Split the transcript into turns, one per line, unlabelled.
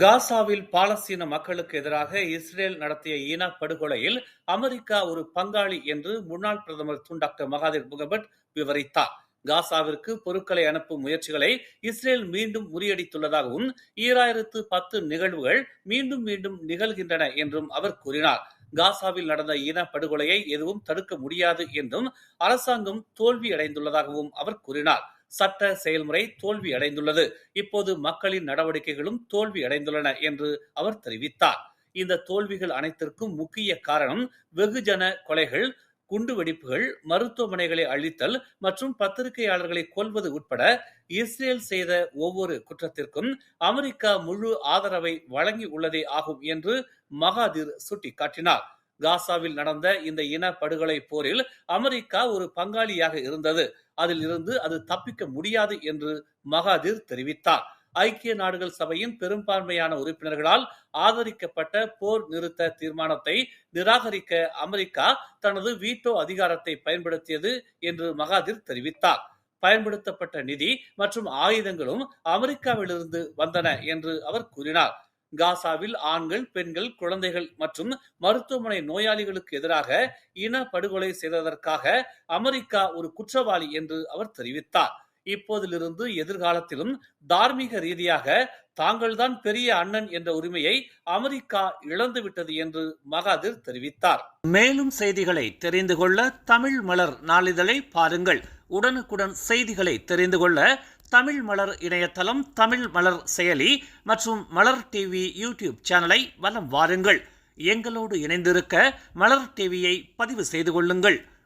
காசாவில் பாலஸ்தீன மக்களுக்கு எதிராக இஸ்ரேல் நடத்திய இனப்படுகொலையில் அமெரிக்கா ஒரு பங்காளி என்று முன்னாள் பிரதமர் துன் டாக்டர் மகாதீர் முகமட் விவரித்தார். காசாவிற்கு பொருட்களை அனுப்பும் முயற்சிகளை இஸ்ரேல் மீண்டும் முறியடித்துள்ளதாகவும் ஈராயிரத்து பத்து நிகழ்வுகள் மீண்டும் மீண்டும் நிகழ்கின்றன என்றும் அவர் கூறினார். காசாவில் நடந்த இனப்படுகொலையை எதுவும் தடுக்க முடியாது என்றும் அரசாங்கம் தோல்வி அடைந்துள்ளதாகவும் அவர் கூறினார். சட்ட செயல்முறை தோல்வி அடைந்துள்ளது. இப்போது மக்களின் நடவடிக்கைகளும் தோல்வி அடைந்துள்ளன என்று அவர் தெரிவித்தார். இந்த தோல்விகள் அனைத்திற்கும் முக்கிய காரணம் வெகுஜன கொலைகள் குண்டுவெடிப்புகள் மருத்துவமனைகளை அழித்தல் மற்றும் பத்திரிகையாளர்களை கொல்வது உட்பட இஸ்ரேல் செய்த ஒவ்வொரு குற்றத்திற்கும் அமெரிக்கா முழு ஆதரவை வழங்கி உள்ளதே ஆகும் என்று மகாதிர் சுட்டிக்காட்டினார். காசாவில் நடந்த இந்த இன படுகொலை போரில் அமெரிக்கா ஒரு பங்காளியாக இருந்தது. அதில் இருந்து அது தப்பிக்க முடியாது என்று மகாதிர் தெரிவித்தார். ஐக்கிய நாடுகள் சபையின் பெரும்பான்மையான உறுப்பினர்களால் ஆதரிக்கப்பட்ட போர் நிறுத்த தீர்மானத்தை நிராகரிக்க அமெரிக்கா தனது வீட்டோ அதிகாரத்தை பயன்படுத்தியது என்று மகாதிர் தெரிவித்தார். பயன்படுத்தப்பட்ட நிதி மற்றும் ஆயுதங்களும் அமெரிக்காவிலிருந்து வந்தன என்று அவர் கூறினார். காசாவில் ஆண்கள் பெண்கள் குழந்தைகள் மற்றும் மருத்துவமனை நோயாளிகளுக்கு எதிராக இன படுகொலை செய்ததற்காக அமெரிக்கா ஒரு குற்றவாளி என்று அவர் தெரிவித்தார். இப்போதிலிருந்து எதிர்காலத்திலும் தார்மீக ரீதியாக தாங்கள்தான் பெரிய அண்ணன் என்ற உரிமையை அமெரிக்கா இழந்துவிட்டது என்று மகாதிர் தெரிவித்தார். மேலும் செய்திகளை தெரிந்து கொள்ள தமிழ் மலர் நாளிதழை பாருங்கள். உடனுக்குடன் செய்திகளை தெரிந்து கொள்ள தமிழ் மலர் இணையதளம் தமிழ் மலர் செயலி மற்றும் மலர் டிவி யூடியூப் சேனலை வலம் வாருங்கள். எங்களோடு இணைந்திருக்க மலர் டிவியை பதிவு செய்து கொள்ளுங்கள்.